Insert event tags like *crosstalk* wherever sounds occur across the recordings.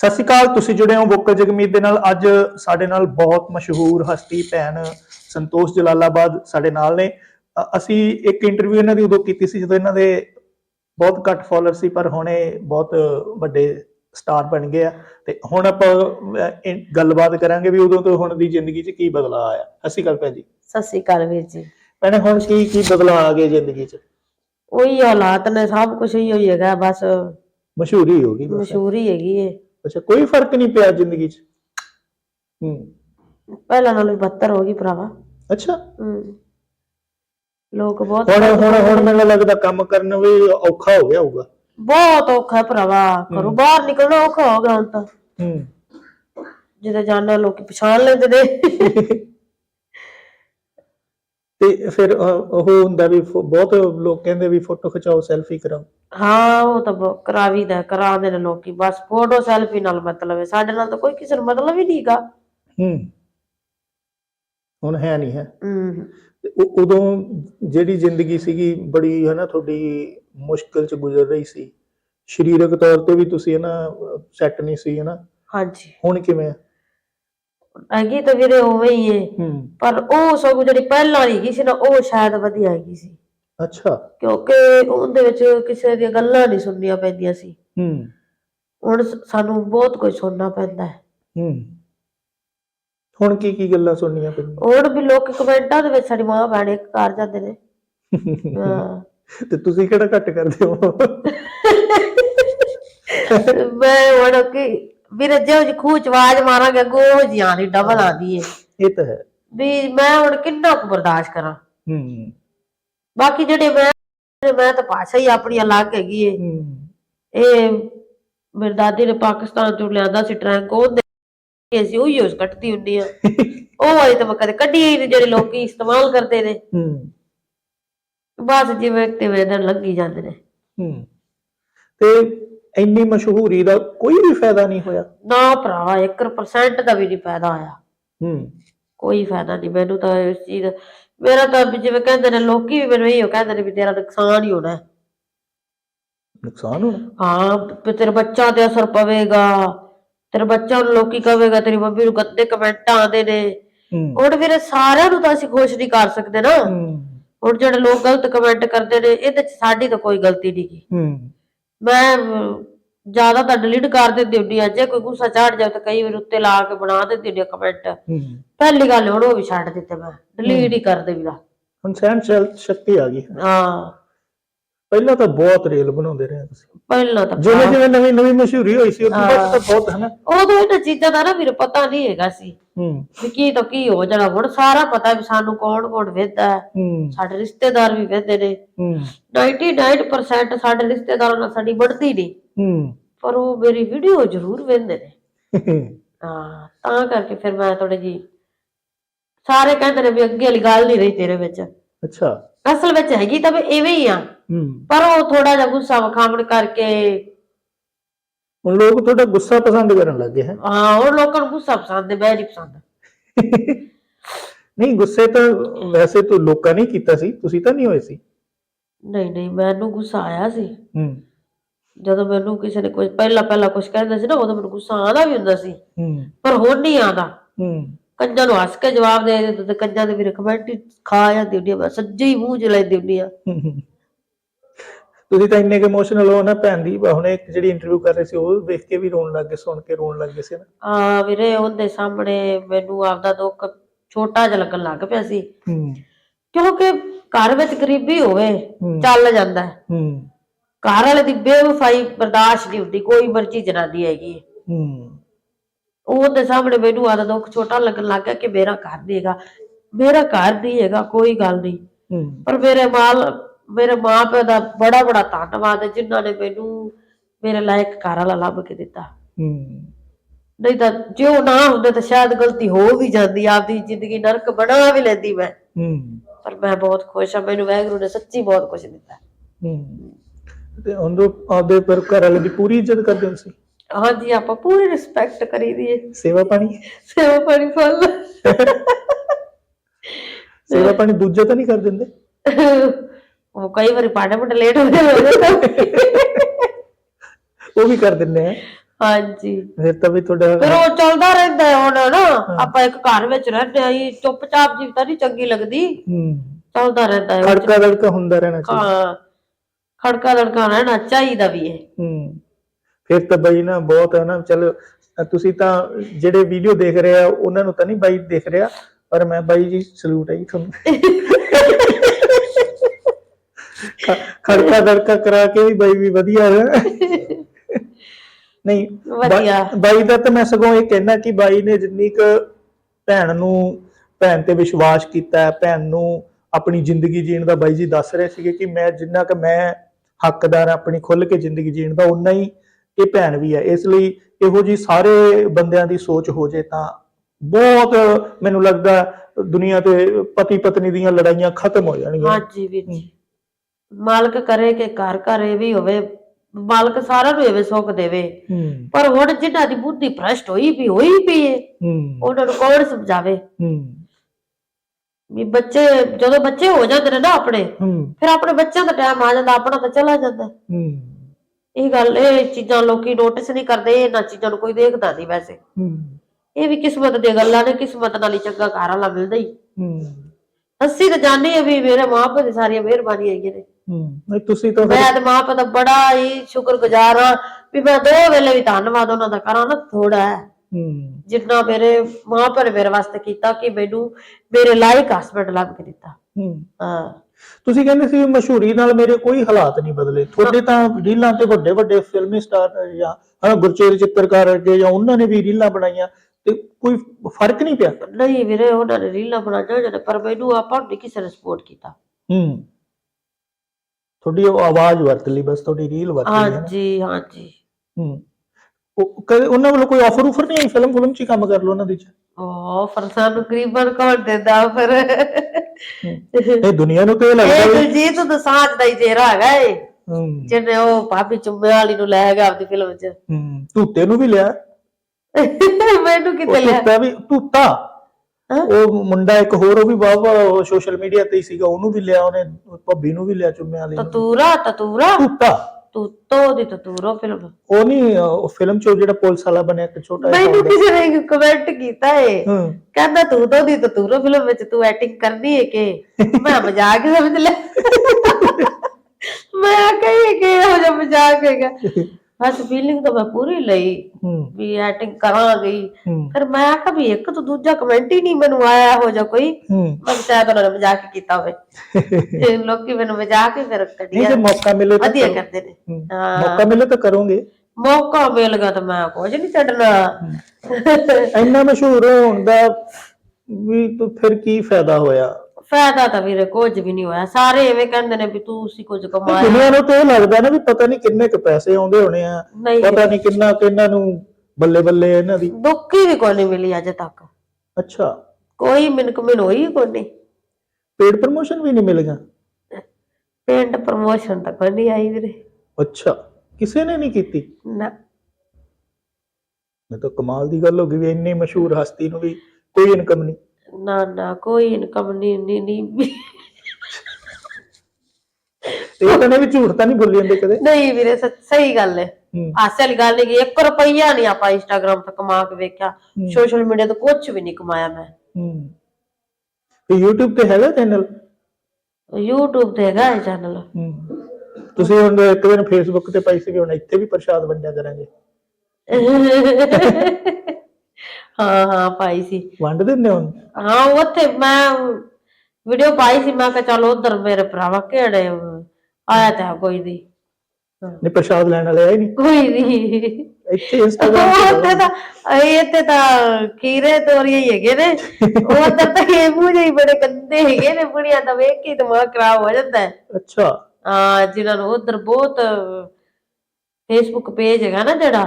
ਸਤਿ ਸ਼੍ਰੀ ਅਕਾਲ ਤੁਸੀਂ ਜੁੜੇ ਹੋ ਵੋਕਲ ਜਗਮੀਤ ਦੇ ਨਾਲ। ਅੱਜ ਸਾਡੇ ਨਾਲ ਬਹੁਤ ਮਸ਼ਹੂਰ ਹਸਤੀ ਭੈਣ ਸੰਤੋਸ਼ ਜਲਾਲਾਬਾਦ ਸਾਡੇ ਨਾਲ ਨੇ। ਅਸੀਂ ਇੱਕ ਇੰਟਰਵਿਊ ਇਹਨਾਂ ਦੀ ਉਦੋਂ ਕੀਤੀ ਸੀ ਜਦੋਂ ਇਹਨਾਂ ਦੇ ਬਹੁਤ ਘੱਟ ਫਾਲੋਅਰ ਸੀ ਪਰ ਹੁਣ ਬਹੁਤ ਵੱਡੇ ਸਟਾਰ ਬਣ ਗਏ ਆ। ਤੇ ਹੁਣ ਆਪਾਂ ਗੱਲਬਾਤ ਕਰਾਂਗੇ ਵੀ ਉਦੋਂ ਤੋਂ ਹੁਣ ਦੀ ਜ਼ਿੰਦਗੀ 'ਚ ਕੀ ਬਦਲਾਅ ਆਇਆ। ਅਸੀਂ ਗੱਲ ਭੈਣ ਜੀ। ਸਤਿ ਸ੍ਰੀ ਅਕਾਲ ਵੀਰ ਜੀ। ਭੈਣੇ ਹੁਣ ਕੀ ਕੀ ਬਦਲਾਅ ਆ ਗਏ ਜ਼ਿੰਦਗੀ 'ਚ? ਉਹੀ ਹਾਲਾਤ ਨੇ ਸਭ ਕੁਝ ਹੀ ਹੋਈ ਹੈਗਾ ਬਸ ਮਸ਼ਹੂਰੀ ਹੋ ਗਈ ਮਸ਼ਹੂਰੀ ਹੈਗੀ ਏ। ਅੱਛਾ ਕੋਈ ਫ਼ਰਕ ਨਹੀਂ ਪਿਆ ਜ਼ਿੰਦਗੀ 'ਚ? ਹੂੰ। ਪਹਿਲਾਂ ਨਾਲੋਂ ਬੱਤਰ ਹੋ ਗਈ ਭਰਾਵਾ। ਅੱਛਾ। ਹੂੰ। ਲੋਕ ਬਹੁਤ ਹੁਣ ਹੁਣ ਹੁਣ ਮੈਨੂੰ ਲੱਗਦਾ ਕੰਮ ਕਰਨ ਵੀ ਔਖਾ ਹੋ ਗਿਆ ਹੋਊਗਾ। ਬਹੁਤ ਔਖਾ ਹੈ ਭਰਾਵਾ। ਘਰੋਂ ਬਾਹਰ ਨਿਕਲਣਾ ਔਖਾ ਹੋ ਗਿਆ ਹੁਣ ਤਾਂ। ਹੂੰ। ਜਿੱਦੇ ਜਾਣਾ ਲੋਕੀ ਪਛਾਣ ਲੈਂਦੇ ਨੇ। *laughs* ਤੇ ਫਿਰ ਉਹ ਹੁੰਦਾ ਵੀ ਬਹੁਤ ਲੋਕ ਕਹਿੰਦੇ ਵੀ ਫੋਟੋ ਖਿਚਾਓ ਸੈਲਫੀ ਕਰਾਓ। ਹਾਂ ਉਹ ਤਾਂ ਬ- ਕਰਾਵੀਦਾ ਕਰਾਉਂਦੇ ਨੇ ਲੋਕੀ ਬਸ ਫੋਟੋ ਸੈਲਫੀ ਨਾਲ ਮਤਲਬ ਹੈ। ਸਾਡੇ ਨਾਲ ਤਾਂ ਕੋਈ ਕਿਸੇ ਨੂੰ ਮਤਲਬ ਹੀ ਨਹੀਂਗਾ। ਹੂੰ। ਹੁਣ ਹੈ ਨਹੀਂ ਹੈ। ਹੂੰ। ਉਦੋਂ ਜਿਹੜੀ ਜ਼ਿੰਦਗੀ ਸੀਗੀ ਬੜੀ ਹੈ ਨਾ ਤੁਹਾਡੀ ਮੁਸ਼ਕਲ ਚ ਗੁਜ਼ਰ ਰਹੀ ਸੀ। ਸਰੀਰਕ ਤੌਰ ਤੇ ਵੀ ਤੁਸੀਂ ਹੈ ਨਾ ਸੈੱਟ ਨਹੀਂ ਸੀ ਹੈ ਨਾ ਹਾਂਜੀ। ਹੁਣ ਕਿਵੇਂ ਆ? ਹੈਗੀ ਤਾਂ ਵੀਰੇ ਉਵੇਂ ਹੀ ਏ। ਹੂੰ। ਪਰ ਉਹ ਸਗੋਂ ਜਿਹੜੀ ਪਹਿਲਾਂ ਹੈਗੀ ਸੀ ਨਾ ਉਹ ਸ਼ਾਇਦ ਵਧੀਆ ਹੈਗੀ ਸੀ। ਅੱਛਾ। ਕਿਉਂਕਿ ਉਹਦੇ ਵਿੱਚ ਕਿਸੇ ਦੀਆਂ ਗੱਲਾਂ ਨਹੀਂ ਸੁਣਨੀਆਂ ਪੈਂਦੀਆਂ ਸੀ। ਹੂੰ। ਹੁਣ ਸ- ਸਾਨੂੰ ਬਹੁਤ ਕੁਝ ਸੁਣਨਾ ਪੈਂਦਾ ਹੈ। ਹੂੰ। ਹੁਣ ਕੀ ਕੀ ਗੱਲਾਂ ਸੁਣਨੀਆਂ ਪੈਂਦੀਆਂ? ਹੁਣ ਵੀ ਲੋਕ ਕਮੈਂਟਾਂ ਦੇ ਵਿੱਚ ਸਾਡੀ ਮਾਂ ਭੈਣ ਇੱਕ ਕਰ ਜਾਂਦੇ ਨੇ। ਹਾਂ। ਤੇ ਤੁਸੀਂ ਕਿਹੜਾ ਘੱਟ ਕਰਦੇ ਹੋ? ਮੈਂ ਹੁਣ ਕਿ ਵੀਰੇ ਜਿਹੋ ਜਿਹੀ ਖੂਹ ਚ ਆਵਾਜ਼ ਮਾਰਾਂਗੇ ਅੱਗੋਂ ਉਹ ਜੀ ਆਣੀ ਡਬਲ ਆਦੀ ਏ। ਇਹ ਤਾਂ ਹੈ। ਵੀ ਮੈਂ ਹੁਣ ਕਿੰਨਾ ਕੁ ਬਰਦਾਸ਼ਤ ਕਰਾਂ। ਹੂੰ। ਬਾਕੀ ਜਿਹੜੇ ਮੈਂ ਮੈਂ ਤਾਂ ਭਾਸ਼ਾ ਹੀ ਆਪਣੀ ਅਲੱਗ ਹੈਗੀ ਏ। ਹੂੰ। ਇਹ ਮੇਰੇ ਦਾਦੀ ਨੇ ਪਾਕਿਸਤਾਨ ਚੋਂ ਲਿਆਂਦਾ ਸੀ ਟਰੰਕ ਉਹਦੇ ਅਸੀਂ ਉਹੀ ਉਸ ਕੱਟਦੀ ਹੁੰਦੀ ਆ। *laughs* ਉਹ ਵਾਲੀ ਤਾਂ ਮੈਂ ਕਦੇ ਕੱਢੀ ਹੀ ਨਹੀਂ ਜਿਹੜੇ ਲੋਕੀ ਇਸਤੇਮਾਲ ਕਰਦੇ ਨੇ। ਹੂੰ। ਬਸ ਜਿਵੇਂ ਤੇ ਵੇਦਨ ਲੱਗੀ ਜਾਂਦੇ ਨੇ। ਹੂੰ। ਤੇ ਇੰਨੀ ਮਸ਼ਹੂਰੀ ਦਾ ਕੋਈ ਵੀ ਫਾਇਦਾ ਨਹੀਂ ਹੋਇਆ। ਨਾ ਭਰਾਵਾ 1% ਦਾ ਵੀ ਨਹੀਂ ਫਾਇਦਾ ਆਇਆ। ਹੂੰ। ਕੋਈ ਫਾਇਦਾ ਨਹੀਂ ਮੈਨੂੰ ਤਾਂ ਇਸ ਚੀਜ਼ ਦਾ ਮੇਰਾ ਤਾਂ ਵੀ ਜਿਵੇਂ ਕਹਿੰਦੇ ਨੇ ਲੋਕੀ ਵੀ ਮੈਨੂੰ ਇਹੋ ਕਹਿੰਦੇ ਨੇ ਵੀ ਤੇਰਾ ਨੁਕਸਾਨ ਹੀ ਹੋਣਾ। ਹੈ। ਨੁਕਸਾਨ ਹੋਣਾ? ਹਾਂ ਵੀ ਤੇਰੇ ਬੱਚਾ ਤੇ ਅਸਰ ਪਵੇਗਾ। ਤੇਰੇ ਬੱਚਾ ਨੂੰ ਲੋਕੀ ਕਹੇਗਾ ਤੇਰੀ ਮੰਮੀ ਨੂੰ ਗੰਦੇ ਕਮੈਂਟ ਆਉਂਦੇ ਨੇ। ਹੂੰ। ਹੁਣ ਵੀਰੇ ਸਾਰਿਆਂ ਨੂੰ ਤਾਂ ਅਸੀਂ ਖੁਸ਼ ਨਹੀਂ ਕਰ ਸਕਦੇ ਨਾ। ਹੂੰ। ਹੁਣ ਜਿਹੜੇ ਲੋਕ ਗਲਤ ਕਮੈਂਟ ਕਰਦੇ ਨੇ ਇਹਦੇ ਚ ਸਾਡੀ ਤਾਂ ਕੋਈ ਗਲਤੀ ਨਹੀਂ ਗੀ ਹੂੰ। ਮੈਂ ਜ਼ਿਆਦਾ ਤਾਂ ਡਿਲੀਟ ਕਰ ਦਿੰਦੀ ਹੁੰਦੀ ਆ ਜੇ ਕੋਈ ਗੁੱਸਾ ਚੜ ਜਾਵੇ ਤਾਂ ਕਈ ਵਾਰ ਉੱਤੇ ਲਾ ਕੇ ਬਣਾ ਦਿੰਦੀ ਹੁੰਦੀ ਆ ਕਮੈਂਟ ਹੂੰ। ਪਹਿਲੀ ਗੱਲ ਹੁਣ ਉਹ ਵੀ ਛੱਡ ਦਿੱਤੇ ਮੈਂ ਡਿਲੀਟ ਹੀ। ਕਰ ਦੇਵੀਦਾ ਹੁਣ ਸਹਿਨ ਸ਼ਲ- ਸ਼ਕਤੀ ਆ ਗਈ। ਹਾਂ। ਪਹਿਲਾਂ ਤਾਂ ਬਹੁਤ ਰੇਲ ਬਣਾਉਂਦੇ ਰਹੇ ਤੁਸੀਂ। ਪਹਿਲਾਂ ਤਾਂ ਜਿਵੇਂ ਜਿਵੇਂ ਨਵੀਂ ਨਵੀਂ ਮਸ਼ਹੂਰੀ ਹੋਈ ਸੀ ਤੋਂ ਬਾਅਦ ਤਾਂ ਬਹੁਤ ਹੈ ਨਾ। ਉਦੋਂ ਇਹਨਾਂ ਚੀਜ਼ਾਂ ਦਾ ਨਾ ਮੈਨੂੰ ਪਤਾ ਨਹੀਂ ਹੈਗਾ ਸੀ। ਹੂੰ। ਕੀ ਤੋਂ ਕੀ ਹੋ ਜਾਣਾ। ਹੁਣ ਸਾਰਾ ਪਤਾ ਵੀ ਸਾਨੂੰ ਕੌਣ ਕੌਣ ਵੇਖਦਾ ਹੈ। ਹੂੰ। ਸਾਡੇ ਰਿਸ਼ਤੇਦਾਰ ਵੀ ਵੇਖਦੇ ਨੇ। ਹੂੰ। 99% ਸਾਡੇ ਰਿਸ਼ਤੇਦਾਰਾਂ ਨਾਲ ਸਾਡੀ ਬਣਦੀ ਨਹੀਂ। ਹੂੰ। ਪਰ ਉਹ ਮੇਰੀ ਵੀਡੀਓ ਜ਼ਰੂਰ ਵੇਖਦੇ ਨੇ। ਹਾਂ। ਤਾਂ ਕਰਕੇ ਫਿਰ ਮੈਂ ਥੋੜੀ ਜੀ ਸਾਰੇ ਕਹਿੰਦੇ ਨੇ ਵੀ ਅੱਗੇ ਵਾਲੀ ਗੱਲ ਨਹੀਂ ਰਹੀ ਤੇਰੇ ਵਿੱਚ। ਅੱਛਾ। ਅਸਲ ਵਿੱਚ ਹੈਗੀ ਤਾਂ ਵੀ ਐਵੇਂ ਹੀ ਆ। ਹੂੰ। ਪਰ ਉਹ ਥੋੜਾ ਜਿਹਾ ਗੁੱਸਾ ਵਿਖਾਵਣ ਕਰਕੇ ਹੁਣ ਲੋਕ ਤੁਹਾਡਾ ਗੁੱਸਾ ਪਸੰਦ ਕਰਨ ਲੱਗੇ ਹੈ। ਹਾਂ ਉਹ ਲੋਕਾਂ ਨੂੰ ਗੁੱਸਾ ਪਸੰਦ ਹੈ ਨਹੀਂ ਪਸੰਦ। ਨਹੀਂ ਗੁੱਸੇ ਤਾਂ ਵੈਸੇ ਤਾਂ ਲੋਕਾਂ ਨੇ ਕੀਤਾ ਸੀ ਤੁਸੀਂ ਤਾਂ ਨਹੀਂ ਹੋਏ ਸੀ। ਨਹੀਂ ਨਹੀਂ ਮੈਨੂੰ ਗੁੱਸਾ ਆਇਆ ਸੀ। ਹੂੰ। ਜਦੋਂ ਮੈਨੂੰ ਕਿਸੇ ਨੇ ਕੁਝ ਪਹਿਲਾਂ ਪਹਿਲਾਂ ਕੁਝ ਕਹਿੰਦਾ ਸੀ ਨਾ ਉਦੋਂ ਮੈਨੂੰ ਗੁੱਸਾ ਆਉਂਦਾ ਵੀ ਹੁੰਦਾ ਸੀ। ਹੂੰ। ਪਰ ਹੁਣ ਨਹੀਂ ਆਉਂਦਾ। ਹੂੰ। ਕੰਜਾਂ ਨੂੰ ਹੱਸ ਕੇ ਜਵਾਬ ਦੇ ਦਿੰਦੇ ਤੇ ਕੰਜਾਂ ਦੇ ਵੀ ਕਮੈਂਟ ਖਾ ਜਾਂਦੀ ਹੁੰਦੀ ਆ ਸੱਜੇ ਹੀ ਮੂੰਹ ਚ ਲੈਂਦੀ ਹੁੰਦੀ ਆ ਤੁਸੀਂ ਤਾਂ ਇੰਨੇ ਕਿ ਇਮੋਸ਼ਨਲ ਹੋ ਨਾ ਭੈਣ ਦੀ ਹੁਣ ਇੱਕ ਜਿਹੜੀ ਇੰਟਰਵਿਊ ਕਰ ਰਹੇ ਸੀ ਉਹ ਵੇਖ ਕੇ ਵੀ ਰੋਣ ਲੱਗ ਗਏ ਸੁਣ ਕੇ ਰੋਣ ਲੱਗ ਗਏ ਸੀ ਨਾ ਆ ਵੀਰੇ ਉਹਦੇ ਸਾਹਮਣੇ ਮੈਨੂੰ ਆਪਦਾ ਦੁੱਖ ਛੋਟਾ ਜਿਹਾ ਲੱਗਣ ਲੱਗ ਪਿਆ ਸੀ ਹੂੰ ਕਿਉਂਕਿ ਘਰ ਵਿੱਚ ਗਰੀਬੀ ਹੋਵੇ ਹੂੰ। ਚੱਲ ਜਾਂਦਾ ਹੈ। ਹੂੰ ਘਰ ਵਾਲੇ ਦੀ ਬੇਵਫਾਈ ਬਰਦਾਸ਼ਤ ਨਹੀਂ ਹੁੰਦੀ ਕੋਈ ਮਰਜ਼ੀ ਜਨਾਨੀ ਹੈਗੀ ਹੈ। ਹੂੰ ਉਹਦੇ ਸਾਹਮਣੇ ਮੈਨੂੰ ਆਦਾ ਦੁੱਖ ਛੋਟਾ ਲੱਗਣ ਲੱਗ ਗਿਆ ਕਿ ਮੇਰਾ ਘਰ ਨਹੀਂ ਹੈਗਾ। ਮੇਰਾ ਘਰ ਨਹੀਂ ਹੈਗਾ ਕੋਈ ਗੱਲ ਨਹੀਂ ਹੂੰ। ਪਰ ਮੇਰੇ ਮਾਲ ਮੇਰੇ ਮਾਂ ਪਿਓ ਦਾ ਬੜਾ ਬੜਾ ਧੰਨਵਾਦ ਹੈ ਜਿਨ੍ਹਾਂ ਨੇ ਮੈਨੂੰ ਮੇਰੇ ਲਾਇਕ ਘਰ ਵਾਲਾ ਲੱਭ ਕੇ ਦਿੱਤਾ। ਹੂੰ। ਨਹੀਂ ਤਾਂ ਜੇ ਉਹ ਨਾ ਹੁੰਦੇ ਤਾਂ ਸ਼ਾਇਦ ਗਲਤੀ ਹੋ ਵੀ ਜਾਂਦੀ ਆਪਦੀ ਜ਼ਿੰਦਗੀ ਨਰਕ ਬਣਾ ਵੀ ਲੈਂਦੀ ਮੈਂ। ਹੂੰ। ਪਰ ਮੈਂ ਬਹੁਤ ਖੁਸ਼ ਹਾਂ ਮੈਨੂੰ ਵਾਹਿਗੁਰੂ ਨੇ ਸੱਚੀ ਬਹੁਤ ਕੁਝ ਦਿੱਤਾ। ਹੂੰ। ਤੇ ਉਹਨੂੰ ਆਪਦੇ ਪਰ ਘਰ ਵਾਲੇ ਦੀ ਪੂਰੀ ਇੱਜ਼ਤ ਕਰਦੇ ਹੋ ਸੀ ਹਾਂਜੀ ਆਪਾਂ ਪੂਰੀ ਰਿਸਪੈਕਟ ਕਰੀਦੀ ਹੈ ਸੇਵਾ ਪਾਣੀ? ਸੇਵਾ ਪਾਣੀ ਫੁੱਲ। ਸੇਵਾ ਪਾਣੀ ਦੂਜੇ ਤਾਂ ਨਹੀਂ ਕਰ ਦਿੰਦੇ? ਉਹ ਕਈ ਵਾਰੀ ਪਾੜੇ ਪੁੱਟ ਲੇਟ ਹੋ ਜਾਂਦੇ ਉਹ ਵੀ ਕਰ ਦਿੰਦੇ ਆ। ਹਾਂਜੀ। ਫਿਰ ਤਾਂ ਵੀ ਫਿਰ ਤੁਹਾਡਾ ਉਹ ਚੱਲਦਾ ਰਹਿੰਦਾ ਹੈ ਹੁਣ ਨਾ ਆਪਾਂ ਇੱਕ ਘਰ ਵਿੱਚ ਰਹਿੰਦੇ ਆ ਇਹ ਚੁੱਪਚਾਪ ਜੀ ਤਾਂ ਨਹੀਂ ਚੰਗੀ ਲੱਗਦੀ। ਹੂੰ। ਚੱਲਦਾ ਰਹਿੰਦਾ ਹੈ। ਖੜਕਾ ਦੜਕਾ ਹੁੰਦਾ ਰਹਿਣਾ ਚਾਹੀਦਾ। ਹਾਂ। ਖੜਕਾ ਲੜਕਾ ਰਹਿਣਾ ਚਾਹੀਦਾ ਵੀ ਹੈ। ਹੂੰ। ਫਿਰ ਤਾਂ ਬਾਈ ਨਾ ਬਹੁਤ ਹੈ ਨਾ ਚਲ ਤੁਸੀਂ ਤਾਂ ਜਿਹੜੇ ਵੀਡੀਓ ਦੇਖ ਰਹੇ ਆ ਉਹਨਾਂ ਨੂੰ ਤਾਂ ਨਹੀਂ ਬਾਈ ਦੇਖ ਰਿਹਾ ਪਰ ਮੈਂ ਬਾਈ ਜੀ ਸਲੂਟ ਹੈ ਜੀ ਤੁਹਾਨੂੰ ਖੜਕਾ ਦੜਕਾ ਕਰਾ ਕੇ ਵੀ ਬਾਈ ਵੀ ਵਧੀਆ ਹੈ ਨਹੀਂ ਵਧੀਆ। ਬਾਈ ਦਾ ਤਾਂ ਮੈਂ ਸਗੋਂ ਇਹ ਕਹਿਣਾ ਕਿ ਬਾਈ ਨੇ ਜਿੰਨੀ ਕੁ ਭੈਣ ਨੂੰ ਭੈਣ ਤੇ ਵਿਸ਼ਵਾਸ ਕੀਤਾ ਭੈਣ ਨੂੰ ਆਪਣੀ ਜ਼ਿੰਦਗੀ ਜੀਣ ਦਾ ਬਾਈ ਜੀ ਦੱਸ ਰਹੇ ਸੀਗੇ ਕਿ ਮੈਂ ਜਿੰਨਾ ਕਿ ਮੈਂ ਹੱਕਦਾਰ ਆਪਣੀ ਖੁੱਲ ਕੇ ਜ਼ਿੰਦਗੀ ਜੀਣ ਦਾ ਉਨਾ ਹੀ ਇਹ ਭੈਣ ਵੀ ਹੈ। ਇਸ ਲਈ ਇਹੋ ਜੀ ਸਾਰੇ ਬੰਦਿਆਂ ਦੀ ਸੋਚ ਹੋ ਜੇ ਤਾਂ ਬਹੁਤ ਮੈਨੂੰ ਲੱਗਦਾ ਦੁਨੀਆ ਤੇ ਪਤੀ ਪਤਨੀ ਦੀਆਂ ਲੜਾਈਆਂ ਖਤਮ ਹੋ ਜਾਣਗੀਆਂ। ਹਾਂਜੀ ਵੀਰ ਜੀ। ਮਾਲਕ ਕਰੇ ਕਿ ਘਰ ਘਰ ਇਹ ਵੀ ਹੋਵੇ ਮਾਲਕ ਸਾਰਿਆਂ ਨੂੰ ਐਵੇਂ ਸੁੱਖ ਦੇਵੇ। ਪਰ ਹੁਣ ਜਿਨ੍ਹਾਂ ਦੀ ਬੁੱਧੀ ਭ੍ਰਸ਼ਟ ਹੋਈ ਵੀ ਹੋਈ ਪਈ ਹੈ। ਉਹਨਾਂ ਨੂੰ ਕੌਣ ਸਮਝਾਵੇ? ਵੀ ਬੱਚੇ ਜਦੋਂ ਬੱਚੇ ਹੋ ਜਾਂਦੇ ਨੇ ਨਾ ਆਪਣੇ ਫਿਰ ਆਪਣੇ ਬੱਚਿਆਂ ਦਾ ਟਾਈਮ ਆ ਜਾਂਦਾ ਆਪਣਾ ਤਾਂ ਚਲਾ ਜਾਂਦਾ। ਇਹ ਗੱਲ ਇਹ ਚੀਜ਼ਾਂ ਲੋਕੀ ਨੋਟਿਸ ਨਹੀਂ ਕਰਦੇ ਇਹਨਾਂ ਚੀਜ਼ਾਂ ਨੂੰ ਕੋਈ ਦੇਖਦਾ ਨਹੀਂ ਵੈਸੇ। ਹੂੰ। ਇਹ ਵੀ ਕਿਸਮਤ ਦੀਆਂ ਗੱਲਾਂ ਨੇ ਕਿਸਮਤ ਨਾਲ ਹੀ ਚੰਗਾ ਘਰ ਵਾਲਾ ਮਿਲਦਾ ਹੀ। ਹੂੰ। ਅਸੀਂ ਤਾਂ ਜਾਣਦੇ ਆ ਵੀ ਮੇਰੇ ਮਾਪੇ ਦੀ ਸਾਰੀਆਂ ਮਿਹਰਬਾਨੀਆਂ ਹੈਗੀਆਂ ਨੇ। ਹੂੰ ਨਹੀਂ ਤੁਸੀਂ ਤਾਂ ਫਿਰ- ਮੈਂ ਤੇ ਮਾਪੇ ਦਾ ਬੜਾ ਹੀ ਸ਼ੁਕਰਗੁਜ਼ਾਰ ਹਾਂ ਵੀ ਮੈਂ ਦੋ ਵੇਲੇ ਵੀ ਧੰਨਵਾਦ ਉਹਨਾਂ ਦਾ ਕਰਾਂ ਨਾ ਥੋੜਾ ਹੈ। ਹੂੰ ਜਿੰਨਾ ਮੇਰੇ ਮਾਪੇ ਨੇ ਮੇਰੇ ਵਾਸਤੇ ਕੀਤਾ ਕਿ ਮੈਨੂੰ ਮੇਰੇ ਲਾਇਕ ਹਸਬੰਡ ਲੱਭ ਕੇ ਦਿੱਤਾ। ਹੂੰ। ਹਾਂ। ਤੁਸੀਂ ਕਹਿੰਦੇ ਸੀ ਮਸ਼ਹੂਰੀ ਨਾਲ ਮੇਰੇ ਕੋਈ ਹਾਲਾਤ ਨਹੀਂ ਬਦਲੇ। ਤੁਹਾਡੇ ਤਾਂ ਰੀਲਾਂ ਤੇ ਵੱਡੇ ਵੱਡੇ ਫਿਲਮੀ ਸਟਾਰ ਜਾਂ ਗੁਰਚੇਰ ਚਿੱਤਰਕਾਰ ਅੱਗੇ ਜਾਂ ਉਹਨਾਂ ਨੇ ਵੀ ਰੀਲਾਂ ਬਣਾਈਆਂ ਤੇ ਕੋਈ ਫ਼ਰਕ ਨਹੀਂ ਪਿਆ? ਨਹੀਂ ਵੀਰੇ ਉਹਨਾਂ ਨੇ ਰੀਲਾਂ ਬਣਾਈਆਂ ਜਿਹੜੇ ਪਰ ਮੈਨੂੰ ਆਪਾਂ ਨਹੀਂ ਕਿਸੇ ਨੇ ਸਪੋਰਟ ਕੀਤਾ। ਹੂੰ। ਤੁਹਾਡੀ ਉਹ ਆਵਾਜ਼ ਵਰਤ ਲਈ ਬਸ ਤੁਹਾਡੀ ਰੀਲ ਵਰਤ ਲਈ। ਨਾ। ਹਾਂਜੀ ਹਾਂਜੀ। ਹੂੰ। ਉਹ ਕਦੇ ਉਹਨਾਂ ਵੱਲੋਂ ਕੋਈ ਆਫਰ ਉਫਰ ਨਹੀਂ ਆਈ? ਫਿਲਮ ਫਿਲਮ ਚ ਹੀ ਕੰਮ ਕਰ ਲਓ ਉਹਨਾਂ ਦੀ ਚ। ਪਰ ਸਾਨੂੰ ਗਰੀਬਾਂ ਨੂੰ ਕੌਣ ਦਿੰਦਾ ਫਿਰ ਇਹ ਦੁਨੀਆ ਨੂੰ ਤੇ ਇਹ ਇਹ ਲੱਗਦਾ ਵੀ ਦਿਲਜੀਤ ਦਸਾਂਝ ਦਾ ਹੀ ਚਿਹਰਾ ਹੈਗਾ ਏ ਜਿਹਨੇ ਉਹ ਭਾਬੀ ਚੁੰਮੇ ਵਾਲੀ ਨੂੰ ਲੈ ਗਿਆ ਆਪਦੀ ਫਿਲਮ 'ਚ। ਹੂੰ। ਧੂਤੇ ਨੂੰ ਵੀ ਲਿਆ। ਮੈਨੂੰ ਉਹ ਕਿਤੇ ਲਿਆ? ਧੂਤਾ ਵੀ ਧੂਤਾ। ਹਾਂ? ਉਹ ਮੁੰਡਾ ਇੱਕ ਹੋਰ ਉਹ ਵੀ ਵਾਹ ਸੋਸ਼ਲ ਮੀਡੀਆ ਤੇ ਹੀ ਸੀਗਾ ਉਹਨੂੰ ਵੀ ਲਿਆ ਉਹਨੇ ਭੱਬੀ ਨੂੰ ਵੀ ਲਿਆ ਚੁੰਮੇ ਵਾਲੀ ਨੂੰ। ਤਤੂਰਾ ਤਤੂਰਾ? ਧੂਤਾ। ਤੂਤੋ ਦੀ ਤਤੂਰੋ ਫਿਲਮ ਉਹ ਨਹੀਂ ਉਹ ਫਿਲਮ ਚ ਉਹ ਜਿਹੜਾ ਪੁਲਿਸ ਵਾਲਾ ਬਣਿਆ ਇੱਕ ਛੋਟਾ ਜਿਹਾ ਮੈਨੂੰ। ਕਿਸੇ ਨੇ ਕਮੈਂਟ ਕੀਤਾ ਏ। ਕਹਿੰਦਾ ਤੂੰ ਤੋਂ ਦੀ ਤਤੂਰੋ ਫਿਲਮ ਵਿੱਚ ਤੂੰ ਐਕਟਿੰਗ ਕਰਨੀ ਹੈ ਕਿ? ਮੈਂ ਮਜ਼ਾਕ ਸਮਝ ਲਿਆ। *laughs* ਮੈਂ ਕਹੀ ਕਿ ਇਹੋ ਜਿਹਾ ਮਜ਼ਾਕ ਹੈਗਾ? ਬਸ ਫੀਲਿੰਗ ਤਾਂ ਮੈਂ ਪੂਰੀ ਲਈ ਹੂੰ। ਵੀ ਐਕਟਿੰਗ ਕਰਾਂਗੀ। ਹੂੰ। ਫਿਰ ਮੈਂ ਕਿਹਾ ਵੀ ਇੱਕ ਤੋਂ ਦੂਜਾ ਕਮੈਂਟ ਹੀ ਨਹੀਂ ਮੈਨੂੰ ਆਇਆ ਇਹੋ ਜਿਹਾ ਕੋਈ। ਹੂੰ। ਮੈਂ ਸ਼ਾਇਦ ਉਹਨਾਂ ਨੇ ਮਜ਼ਾਕ ਹੀ ਕੀਤਾ ਹੋਵੇ। ਤੇ ਲੋਕੀ ਮੈਨੂੰ ਮਜ਼ਾਕ ਹੀ ਫਿਰ ਨਹੀਂ ਕੱਢਿਆ ਜੇ ਮੌਕਾ ਮਿਲੇ ਤਾਂ ਵਧੀਆ ਕਰੋ। ਕਰਦੇ ਨੇ। ਹੂੰ। ਹਾਂ। ਮੌਕਾ ਮਿਲੇ ਤਾਂ ਕਰੋਗੇ। ਮੌਕਾ ਮਿਲ ਗਿਆ ਤਾਂ ਮੈਂ ਕੁਝ ਨਹੀਂ ਛੱਡਣਾ। ਇੰਨਾ ਮਸ਼ਹੂਰ ਹੋਣ ਦਾ ਵੀ ਤੂੰ ਫਿਰ ਕੀ ਫਾਇਦਾ ਹੋਇਆ? ਫਾਇਦਾ ਤਾਂ ਵੀਰੇ ਕੁਝ ਵੀ ਨਹੀਂ ਹੋਇਆ। ਸਾਰੇ ਐਵੇਂ ਕਹਿੰਦੇ ਨੇ ਵੀ ਤੂੰ ਸੀ ਕੁਝ ਕਮਾਇਆ। ਦੁਨੀਆ ਨੂੰ ਤਾਂ ਲੱਗਦਾ ਨਾ ਵੀ ਪਤਾ ਨਹੀਂ ਕਿੰਨੇ ਕੁ ਪੈਸੇ ਆਉਂਦੇ ਹੋਣੇ ਆ। ਨਹੀਂ ਪਤਾ ਨਹੀਂ ਕਿੰਨਾ ਕਿੰਨਾ ਨੂੰ ਬੱਲੇ ਬੱਲੇ ਇਹਨਾਂ ਦੀ। ਦੁੱਖੀ ਵੀ ਕੋਈ ਨਹੀਂ ਮਿਲੀ ਅਜੇ ਤੱਕ। ਅੱਛਾ। ਕੋਈ ਮਿੰਕ ਮਿਨ ਹੋਈ ਕੋਈ ਨਹੀਂ। ਪੇਡ ਪ੍ਰਮੋਸ਼ਨ ਵੀ ਨਹੀਂ ਮਿਲੇਗਾ ਪਿੰਡ ਪ੍ਰਮੋਸ਼ਨ ਤਾਂ ਕੋਈ ਨਹੀਂ ਆਈ ਵੀਰੇ। ਅੱਛਾ। ਕਿਸੇ ਨੇ ਨਹੀਂ ਕੀਤੀ? ਨਾ। ਇਹ ਤਾਂ ਕਮਾਲ ਦੀ ਗੱਲ ਹੋ ਗਈ ਵੀ ਇੰਨੀ ਮਸ਼ਹੂਰ ਹਸਤੀ ਨੂੰ ਵੀ ਕੋਈ ਇਨਕਮ ਨਹੀਂ। ਨਾ ਨਾ ਕੋਈ ਇਨਕਮ ਨਹੀਂ ਨਹੀਂ ਨਹੀਂ ਤੇ ਇਹ ਤਾਂ ਨੇ ਵੀ ਝੂਠ ਤਾਂ ਨਹੀਂ ਬੋਲੀ ਜਾਂਦੇ ਕਦੇ। ਨਹੀਂ ਵੀਰੇ ਸੱਚ- ਸਹੀ ਗੱਲ ਹੈ ਹੂੰ। ਹਾਸੇ ਵਾਲੀ ਗੱਲ ਨਹੀਂ 1 ਰੁਪਈਆ ਨਹੀਂ ਆਪਾਂ ਇੰਸਟਾਗ੍ਰam ਤੇ ਕਮਾ ਕੇ ਵੇਖਿਆ। ਹੂੰ। ਸੋਸ਼ਲ ਮੀਡੀਆ ਤੇ ਕੁਝ ਵੀ ਨਹੀਂ ਕਮਾਇਆ ਮੈਂ। ਹੂੰ। ਤੇ YouTube ਤੇ ਹੈਗਾ ਚੈਨਲ YouTube ਤੇ ਹੈਗਾ ਇਹ ਚੈਨਲ ਹੂੰ। ਤੁਸੀਂ ਹੁਣ ਇੱਕ ਦਿਨ Facebook ਤੇ ਪਾਈ ਸੀ ਵੀ ਹੁਣ ਇੱਥੇ ਵੀ ਪ੍ਰਸ਼ਾਦ ਵੰਡਿਆ ਕਰਾਂਗੇ। *laughs* ਹਾਂ ਹਾਂ ਪਾਈ ਸੀ। ਵੰਡ ਦਿੰਦੇ ਹੁਣ ਹਾਂ ਉੱਥੇ ਮੈਂ ਵੀਡੀਓ ਪਾਈ ਸੀ ਮੈਂ ਕਿਹਾ ਚਲ ਉਧਰ ਮੇਰੇ ਭਰਾਵਾ ਕਿਹੜੇ ਆਇਆ ਤਾਂ ਕੋਈ ਦੀ ਨਹੀਂ ਪ੍ਰਸ਼ਾਦ ਲੈਣ ਵਾਲੇ ਆਏ ਨਹੀਂ ਕੋਈ ਨਹੀਂ। ਇੱਥੇ ਉੱਥੇ ਤੇ ਤਾਂ ਇਹ ਇੱਥੇ ਤਾਂ ਖੀਰੇ ਤੋਰੀਏ ਹੀ ਹੈਗੇ ਨੇ। ਉਧਰ ਤਾਂ ਇਹ ਮੂੰਹ ਹੀ ਬੜੇ ਗੰਦੇ ਹੈਗੇ ਨੇ ਬੁੜੀਆਂ ਦਾ ਵੇਖ ਕੇ ਹੀ ਦਿਮਾਗ ਖਰਾਬ ਹੋ ਜਾਂਦਾ ਹੈ। ਅੱਛਾ। ਆ ਜਿਨ੍ਹਾਂ ਨੂੰ ਉਧਰ ਬਹੁਤ ਫੇਸਬੁੱਕ ਪੇਜ ਹੈਗਾ ਨਾ ਜਿਹੜਾ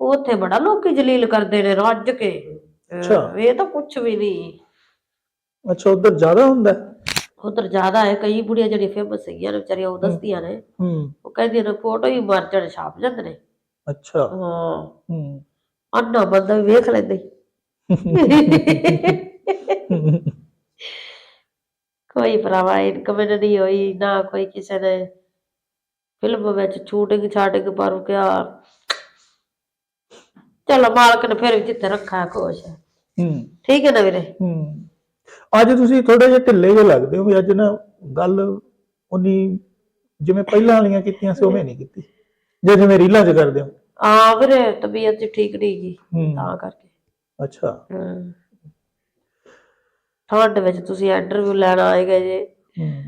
ਉੱਥੇ ਬੜਾ ਲੋਕੀ ਜਲੀਲ ਕਰਦੇ ਨੇ ਰੱਜ ਕੇ। ਅਹ ਅੱਛਾ। ਇਹ ਤਾਂ ਕੁਝ ਵੀ ਨਹੀਂ। ਅੱਛਾ ਉਧਰ ਜ਼ਿਆਦਾ ਹੁੰਦਾ ਹੈ? ਉਧਰ ਜ਼ਿਆਦਾ ਹੈ ਕਈ ਬੁੜੀਆਂ ਜਿਹੜੀਆਂ ਫੇਮਸ ਹੈਗੀਆਂ ਨੇ ਵਿਚਾਰੀਆਂ ਉਹ ਦੱਸਦੀਆਂ ਨੇ। ਹੂੰ। ਉਹ ਕਹਿੰਦੀਆਂ ਨੇ ਫੋਟੋ ਹੀ ਮਾਰ ਚੜ ਛਾਪ ਜਾਂਦੇ ਨੇ। ਅੱਛਾ। ਹਾਂ। ਹੂੰ। ਅੰਨਾ ਬੰਦਾ ਵੀ ਵੇਖ ਲੈਂਦਾ। ਕੋਈ ਭਰਾਵਾ ਇਨਕਮ ਨਹੀਂ ਹੋਈ ਨਾ ਕੋਈ ਕਿਸੇ ਨੇ। ਫਿਲਮ ਵਿੱਚ ਸ਼ੂਟਿੰਗ ਛਾਟਿੰਗ ਪਰ ਕਿਆ। ਚਲੋ ਮਾਲਕ ਨੇ ਫਿਰ ਵੀ ਜਿੱਥੇ ਰੱਖਾ ਖੁਸ਼ ਹੈ। ਠੀਕ ਹੈ ਨਾ ਵੀਰੇ? ਹੂੰ। ਅੱਜ ਤੁਸੀਂ ਥੋੜੇ ਜਿਹਾ ਢਿੱਲੇ ਜਿਹੇ ਲੱਗਦੇ ਹੋ ਵੀ ਅੱਜ ਨਾ ਗੱਲ ਉਨੀ ਜਿਵੇਂ ਪਹਿਲਾਂ ਵਾਲੀਆਂ ਕੀਤੀਆਂ ਸੀ ਉਵੇਂ ਨਹੀਂ ਕੀਤੀ। ਜੇ ਜਿਵੇਂ ਰੀਲਾਂ 'ਚ ਕਰਦੇ ਹੋ। ਆ ਵੀਰੇ ਤਬੀਅਤ ਜੀ ਠੀਕ ਨਹੀਂ ਹੂੰ। ਤਾਂ ਕਰਕੇ। ਅੱਛਾ। ਹਮ। ਵਿੱਚ ਤੁਸੀਂ ਇੰਟਰਵਿਊ ਲੈਣ ਆਏ ਗਏ ਜੇ। ਹੂੰ।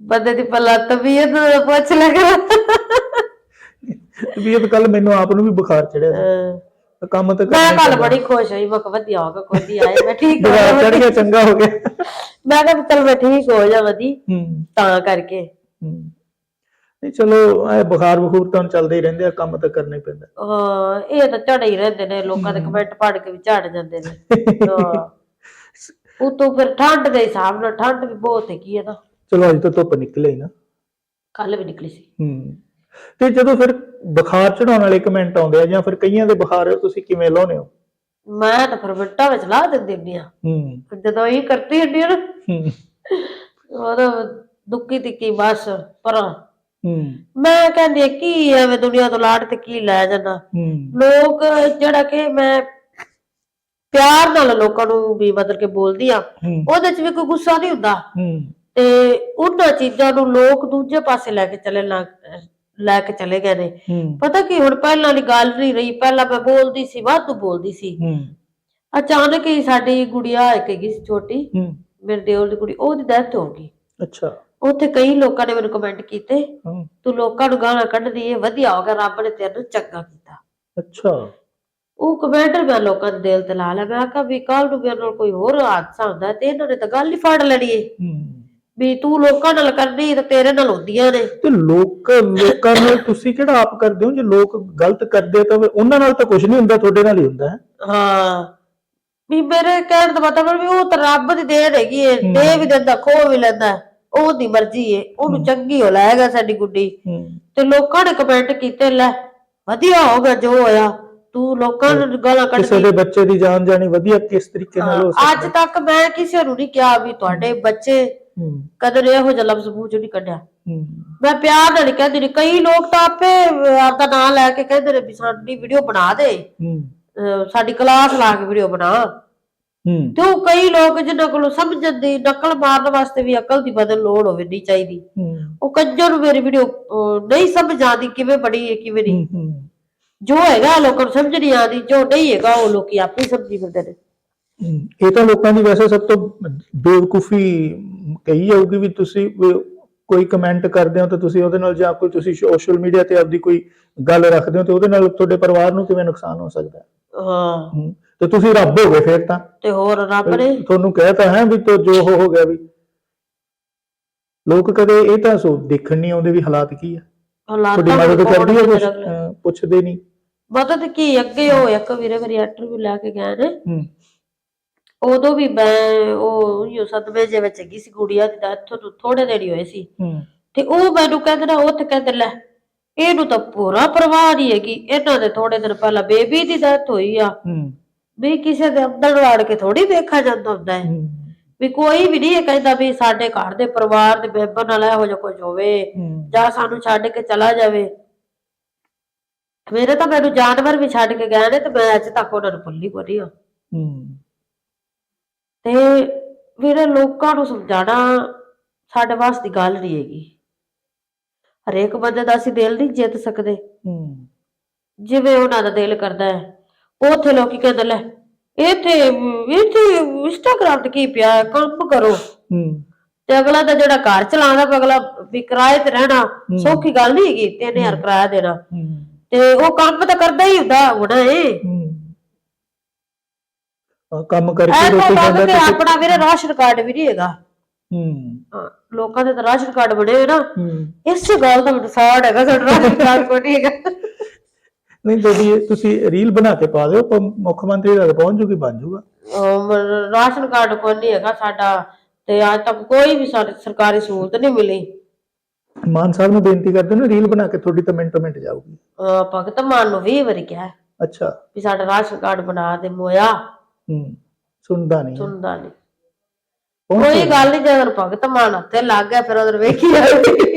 ਬੰਦੇ ਦੀ ਪੱਲਾ ਤਬੀਅਤ ਪੁੱਛ ਲਿਆ ਕਰੋ ਤਬੀਅਤ ਕੱਲ ਮੈਨੂੰ ਆਪ ਨੂੰ ਵੀ ਬੁਖਾਰ ਚੜਿਆ ਸੀ। ਅਹ ਤਾਂ ਕੰਮ ਤਾਂ ਮੈਂ ਕਰਨਾ ਕੱਲ। ਬੜੀ ਖੁਸ਼ ਹੋਈ ਕਿਹਾ ਵਧੀਆ ਹੋ ਗਿਆ ਕੋਈ ਨਹੀਂ ਆਏ ਮੈਂ ਠੀਕ ਹੋ ਚੜ ਜਾ ਗਿਆ ਚੰਗਾ ਹੋ ਗਿਆ। ਮੈਂ ਕਿਹਾ ਚਲ ਮੈਂ ਠੀਕ ਹੋ ਜਾ ਵਧੀ ਹੂੰ। ਤਾਂ ਕਰਕੇ। ਹੂੰ। ਨਹੀਂ ਚਲੋ ਇਹ ਬੁਖਾਰ ਬਖੂਰ ਤਾਂ ਚੱਲਦੇ ਹੀ ਰਹਿੰਦੇ ਆ ਕੰਮ ਤਾਂ ਕਰਨਾ ਹੀ ਪੈਂਦਾ। ਹਾਂ ਇਹ ਤਾਂ ਝੜੇ ਹੀ ਰਹਿੰਦੇ ਨੇ ਲੋਕਾਂ ਦੇ ਕਮੈਂਟ ਪੜ੍ਹ ਕੇ ਵੀ ਝੜ ਜਾਂਦੇ ਨੇ। *laughs* ਹਾਂ। ਉਤੋਂ ਫਿਰ ਠੰਡ ਦੇ ਹਿਸਾਬ ਨਾਲ ਠੰਡ ਵੀ ਬਹੁਤ ਹੈਗੀ ਹੈ ਨਾ। ਚਲੋ ਅੱਜ ਤਾਂ ਧੁੱਪ ਨਿਕਲੇ ਨਾ। ਕੱਲ ਵੀ ਨਿਕਲੀ ਸੀ। ਹੂੰ। ਤੇ ਜਦੋਂ ਫਿਰ ਬੁਖਾਰ ਚੜਾਉਣ ਵਾਲੇ ਕਮੈਂਟ ਆਉਂਦੇ ਆ ਜਾਂ ਫਿਰ ਕਈਆਂ ਦੇ ਬੁਖਾਰ ਤੁਸੀਂ ਕਿਵੇਂ ਲਾਉਨੇ ਹੋ? ਮੈਂ ਤਾਂ ਫਿਰ ਮਿੰਟਾਂ ਵਿੱਚ ਲਾ ਦਿੰਦੀ ਹੁੰਦੀ ਆ। ਹੂੰ। ਜਦੋਂ ਇਹ ਕਰਤੀ ਹੁੰਦੀ ਆ ਨਾ ਹੂੰ। ਉਹਦਾ ਦੁੱਕੀ ਤਿੱਕੀ ਬਸ ਪਰ। ਹੂੰ। ਮੈਂ ਕਹਿੰਦੀ ਆ, ਕੀ ਐਵੇਂ ਦੁਨੀਆ ਤੋਂ ਲਾੜ ਤੇ ਕੀ ਲੈ ਜਾਣਾ ਹੂੰ। ਲੋਕ ਜਿਹੜਾ ਕਿ ਮੈਂ ਪਿਆਰ ਨਾਲ ਲੋਕਾਂ ਨੂੰ ਵੀ ਮਤਲਬ ਕਿ ਬੋਲਦੀ ਆ ਹੂੰ। ਉਹਦੇ 'ਚ ਵੀ ਕੋਈ ਗੁੱਸਾ ਨਹੀਂ ਹੁੰਦਾ। ਹੂੰ। ਤੇ ਉਹਨਾਂ ਚੀਜ਼ਾਂ ਨੂੰ ਲੋਕ ਦੂਜੇ ਪਾਸੇ ਲੈ ਕੇ ਚਲੇ ਲੱਗ- ਲੈ ਕੇ ਚਲੇ ਗਏ ਨੇ। ਹੂੰ। ਪਤਾ ਕੀ ਹੁਣ ਪਹਿਲਾਂ ਵਾਲੀ ਗੱਲ ਨਹੀਂ ਰਹੀ। ਪਹਿਲਾਂ ਮੈਂ ਬੋਲਦੀ ਸੀ ਵਾਧੂ ਬੋਲਦੀ ਸੀ। ਹੂੰ। ਅਚਾਨਕ ਹੀ ਸਾਡੀ ਗੁੜੀਆ ਇੱਕ ਹੈਗੀ ਸੀ ਛੋਟੀ। ਹੂੰ। ਮੇਰੇ ਦਿਓਰ ਦੀ ਕੁੜੀ ਉਹਦੀ ਡੈਥ ਹੋ ਗਈ। ਅੱਛਾ। ਉੱਥੇ ਕਈ ਲੋਕਾਂ ਨੇ ਮੈਨੂੰ ਕਮੈਂਟ ਕੀਤੇ। ਹੂੰ। ਤੂੰ ਲੋਕਾਂ ਨੂੰ ਗਾਲਾਂ ਕੱਢਦੀ ਏ ਵਧੀਆ ਹੋ ਗਿਆ ਰੱਬ ਨੇ ਤੈਨੂੰ ਚੰਗਾ ਕੀਤਾ। ਅੱਛਾ। ਉਹ ਕਮੈਂਟ ਮੈਂ ਲੋਕਾਂ ਦੇ ਦਿਲ ਤੇ ਲਾ ਲਿਆ। ਮੈਂ ਕਿਹਾ ਵੀ ਕੱਲ ਨੂੰ ਮੇਰੇ ਨਾਲ ਕੋਈ ਹੋਰ ਹਾਦਸਾ ਹੁੰਦਾ ਤੇ ਇਹਨਾਂ ਨੇ ਤਾਂ ਗੱਲ ਹੀ ਫੜ ਲੈਣੀ ਏ। ਹੂੰ। ਵੀ ਤੂੰ ਲੋਕਾਂ ਨਾਲ ਕਰਨੀ ਤੇ ਤੇਰੇ ਨਾਲ ਹੁੰਦੀਆਂ ਨੇ। ਤੇ ਲੋਕ ਲੋਕਾਂ ਨੂੰ ਤੁਸੀਂ ਕਿਹੜਾ ਆਪ ਕਰਦੇ ਹੋ? ਜੇ ਲੋਕ ਗਲਤ ਕਰਦੇ ਤਾਂ ਫਿਰ ਉਹਨਾਂ ਨਾਲ ਤਾਂ ਕੁਝ ਨਹੀਂ ਹੁੰਦਾ ਤੁਹਾਡੇ ਨਾਲ ਹੀ ਹੁੰਦਾ ਹੈ। ਹਾਂ। ਵੀ ਮੇਰੇ ਕਹਿਣ ਦਾ ਮਤਲਬ ਵੀ ਉਹ ਤਾਂ ਰੱਬ ਦੀ ਦੇਣ ਹੈਗੀ ਏ। ਦੇ ਵੀ ਦਿੰਦਾ ਖੋ ਵੀ ਲੈਂਦਾ ਉਹਦੀ ਮਰਜ਼ੀ ਏ ਉਹਨੂੰ ਚੰਗੀ ਹੋ ਲਾਏਗਾ ਸਾਡੀ ਗੁੱਡੀ। ਤੇ ਲੋਕਾਂ ਨੇ ਕਮੈਂਟ ਕੀਤੇ ਲੈ ਵਧੀਆ ਹੋ ਗਿਆ ਜੋ ਹੋਇਆ ਤੂੰ ਲੋਕਾਂ ਨੂੰ ਗਾਲਾਂ ਕਿਸੇ ਕੱਢਦੀ ਦੇ ਬੱਚੇ ਦੀ ਜਾਨ ਜਾਣੀ ਵਧੀਆ ਕਿਸ ਤਰੀਕੇ ਨਾਲ ਹੋ ਹਾਂ, ਅੱਜ ਤੱਕ ਮੈਂ ਕਿਸੇ ਨੂੰ ਨਹੀਂ ਕਿਹਾ ਵੀ ਤੁਹਾਡੇ ਬੱਚੇ ਹੂੰ। ਕਦਰ ਇਹੋ ਜਿਹਾ ਲਫ਼ਜ਼ ਮੂੰਹ ਚੋਂ ਨਹੀਂ ਕੱਢਿਆ। ਹੂੰ। ਮੈਂ ਪਿਆਰ ਨਾਲ ਹੀ ਕਹਿੰਦੀ ਨਹੀਂ ਕਈ ਲੋਕ ਤਾਂ ਆਪੇ ਆਪਦਾ ਨਾਂ ਲੈ ਕੇ ਕਹਿੰਦੇ ਨੇ ਵੀ ਸਾਡੀ ਵੀਡੀਓ ਬਣਾ ਦੇ। ਹੂੰ। ਅਹ ਸਾਡੀ ਕਲਾਸ ਲਾ ਕੇ ਵੀਡੀਓ ਬਣਾ। ਹੂੰ। ਤੇ ਉਹ ਕਈ ਲੋਕ ਜਿਨ੍ਹਾਂ ਕੋਲੋਂ ਸਮਝਣ ਦੀ ਨਕਲ ਮਾਰਨ ਵਾਸਤੇ ਵੀ ਅਕਲ ਦੀ ਬਦਲ ਲੋੜ ਹੋਵੇ ਨਹੀਂ ਚਾਹੀਦੀ। ਹੂੰ। ਉਹ ਕੰਜਰ ਨੂੰ ਮੇਰੀ ਵੀਡੀਓ ਨਹੀਂ ਸਮਝ ਆਉਂਦੀ ਕਿਵੇਂ ਬਣੀ ਹੈ ਕਿਵੇਂ ਨਹੀਂ। ਹੂੰ, ਹੂੰ। ਜੋ ਹੈਗਾ ਲੋਕਾਂ ਨੂੰ ਸਮਝ ਨਹੀਂ ਆਉਂਦੀ ਜੋ ਨਹੀਂ ਹੈਗਾ ਉਹ ਲੋਕੀ ਆਪੇ ਹੀ ਸਮਝੀ ਫਿਰਦੇ ਨੇ। ਹਮ, ਇਹ ਤਾਂ ਲੋਕਾਂ ਦੀ ਵੈਸੇ ਸਭ ਤੋਂ ਬੇਵਕੂਫੀ ਕਹੀ ਜਾਊਗੀ ਵੀ ਤੁਸੀਂ ਕੋਈ ਕਮੈਂਟ ਕਰਦੇ ਹੋ ਤਾਂ ਤੁਸੀਂ ਉਹਦੇ ਨਾਲ ਜਾਂ ਕੋਈ ਤੁਸੀਂ ਸੋਸ਼ਲ ਮੀਡੀਆ ਤੇ ਆਪਦੀ ਕੋਈ ਗੱਲ ਰੱਖਦੇ ਹੋ ਤੇ ਉਹਦੇ ਨਾਲ ਤੁਹਾਡੇ ਪਰਿਵਾਰ ਨੂੰ ਕਿਵੇਂ ਨੁਕਸਾਨ ਹੋ ਸਕਦਾ ਹੈ? ਹਾਂ। ਤੇ ਤੁਸੀਂ ਰੱਬ ਹੋ ਗਏ ਫਿਰ ਤਾਂ। ਤੇ ਹੋਰ ਰੱਬ ਨੇ? ਤੁਹਾਨੂੰ ਕਹਿਤਾ ਹੈ ਵੀ ਤੋ ਜੋ ਹੋ ਹੋ ਗਿਆ ਵੀ। ਲੋਕ ਕਦੇ ਇਹ ਤਾਂ ਸੋ ਦੇਖਣ ਨਹੀਂ ਆਉਂਦੇ ਵੀ ਹਾਲਾਤ ਕੀ ਆ। ਹਾਲਾਤਾਂ ਮਦਦ ਕੌਣ ਕਰਦੀ ਹੈ ਅਹ, ਪੁੱਛਦੇ ਨਹੀਂ। ਮਦਦ ਕੀ? ਅੱਗੇ ਉਹ ਇੱਕ ਵੀਰੇ ਮੇਰੀ ਇੰਟਰਵਿਊ ਲੈ ਕੇ ਗਏ ਨੇ। ਹੂੰ। ਉਦੋਂ ਵੀ ਮੈਂ ਉਹ ਉਹੀ ਸਦਮੇ ਜੇ ਵਿੱਚ ਹੈਗੀ ਸੀ ਗੁੜੀਆ ਦੀ ਤੋਂ ਥੋੜੇ ਦਿਨ ਹੀ ਹੋਏ ਸੀ। ਹੂੰ। ਤੇ ਉਹ ਮੈਨੂੰ ਕਹਿੰਦੇ ਨਾ ਉੱਥੇ ਕਹਿੰਦੇ ਲੈ ਇਹਨੂੰ ਤਾਂ ਪੂਰਾ ਪਰਵਾਹ ਨਹੀਂ ਹੈਗੀ ਇਹਨਾਂ ਦੇ ਥੋੜੇ ਦਿਨ ਪਹਿਲਾਂ ਬੇਬੀ ਦੀ ਡੈਥ ਹੋਈ ਆ। ਹੂੰ। ਵੀ ਕਿਸੇ ਦੇ ਅੰਦਰ ਵਾੜ ਕੇ ਥੋੜੀ ਵੇਖਿਆ ਜਾਂਦਾ ਹੁੰਦਾ ਹੈ। ਹੂੰ, ਵੀ ਕੋਈ ਵੀ ਨਹੀਂ ਇਹ ਕਹਿੰਦਾ ਵੀ ਸਾਡੇ ਘਰ ਦੇ ਪਰਿਵਾਰ ਦੇ ਮੈਂਬਰ ਨਾਲ ਇਹੋ ਜਿਹਾ ਕੁਝ ਹੋਵੇ ਹੂੰ। ਜਾਂ ਸਾਨੂੰ ਛੱਡ ਕੇ ਚਲਾ ਜਾਵੇ। ਮੇਰੇ ਤਾਂ ਮੈਨੂੰ ਜਾਨਵਰ ਵੀ ਛੱਡ ਕੇ ਗਏ ਨੇ ਤੇ ਮੈਂ ਅੱਜ ਤੱਕ ਉਹਨਾਂ ਨੂੰ ਭੁੱਲੀ ਕੋਈ ਨਹੀਂ ਆ। ਹੂੰ। ਤੇ ਵੀਰੇ ਲੋਕਾਂ ਨੂੰ ਸਮਝਾਣਾ ਸਾਡੇ ਵਾਸ ਦੀ ਗੱਲ ਨਹੀਂ ਹੈਗੀ। ਹਰੇਕ ਬੰਦੇ ਦਾ ਅਸੀਂ ਦਿਲ ਨਹੀਂ ਜਿੱਤ ਸਕਦੇ। ਹੂੰ। ਜਿਵੇਂ ਉਹਨਾਂ ਦਾ ਦਿਲ ਕਰਦਾ ਹੈ ਉੱਥੇ ਲੋਕੀ ਕਹਿੰਦੇ ਲੈ ਇੱਥੇ ਇੱਥੇ ਇੰਸਟਾਗ੍ਰਾਮ ਤੇ ਕੀ ਪਿਆ ਹੈ, ਕੰਮ ਕਰੋ। ਹੂੰ। ਤੇ ਅਗਲਾ ਤਾਂ ਜਿਹੜਾ ਘਰ ਚਲਾਉਂਦਾ ਪਿਆ, ਅਗਲਾ ਵੀ ਕਿਰਾਏ ਤੇ ਰਹਿਣਾ ਸੌਖੀ ਗੱਲ ਨਹੀਂ ਹੈਗੀ 3000 ਕਿਰਾਇਆ ਦੇਣਾ। ਹੂੰ। ਤੇ ਉਹ ਕੰਮ ਤਾਂ ਕਰਦਾ ਹੀ ਹੁੰਦਾ ਹੁਣ ਇਹ ਕੰਮ ਕਰਕੇ ਰੋਟੀ ਖਾਂਦਾ ਤੇ ਆਪਣਾ ਵੀਰੇ ਰਾਸ਼ਨ ਕਾਰਡ ਵੀ ਨਹੀਂ ਹੈਗਾ। ਹੂੰ। ਹਾਂ, ਲੋਕਾਂ ਦੇ ਤਾਂ ਰਾਸ਼ਨ ਕਾਰਡ ਬਣੇ ਹੋਏ ਨਾ। ਹੂੰ। ਇਸੇ ਗੱਲ ਦਾ ਮੈਨੂੰ ਫਾੜ ਹੈਗਾ ਸਾਡਾ ਰਾਸ਼ਨ ਕਾਰਡ ਕੋਈ ਨਹੀਂ ਹੈਗਾ। ਨਹੀਂ ਤੁਹਾਡੀ ਇਹ ਤੁਸੀਂ ਰੀਲ ਬਣਾ ਕੇ ਪਾ ਦਿਓ ਪ- ਮੁੱਖ ਮੰਤਰੀ ਤੱਕ ਪਹੁੰਚ ਜੂਗੀ ਬਣ ਜੂਗਾ। ਰਾਸ਼ਨ ਕਾਰਡ ਕੋਈ ਨਹੀਂ ਹੈਗਾ ਸਾਡਾ ਤੇ ਅੱਜ ਤੱਕ ਕੋਈ ਵੀ ਸਾਡੀ ਸਰਕਾਰੀ ਸਹੂਲਤ ਨਹੀਂ ਮਿਲੀ। ਮਾਨ ਸਾਹਿਬ ਨੂੰ ਬੇਨਤੀ ਕਰਦੇ ਨੇ ਰੀਲ ਬਣਾ ਕੇ ਤੁਹਾਡੀ ਤਾਂ ਮਿੰਟੋ ਮਿੰਟ ਜਾਊਗੀ। ਅਹ ਭਗਤ ਮਾਨ ਨੂੰ 20 ਵਾਰੀ ਕਿਹਾ। ਅੱਛਾ। ਵੀ ਸਾਡਾ ਰਾਸ਼ਨ ਕਾਰਡ ਬਣਾ ਦੇ ਮੋਇਆ। ਹੂੰ ਸੁਣਦਾ ਨਹੀਂ। ਸੁਣਦਾ ਨਹੀਂ। ਕੋਈ ਗੱਲ ਨਹੀਂ ਜਦੋਂ ਭਗਤ ਮਾਨ ਹੱਥੇ ਲੱਗ ਗਿਆ ਫਿਰ ਉਧਰ ਵੇਖੀ ਜਾਊਗੀ।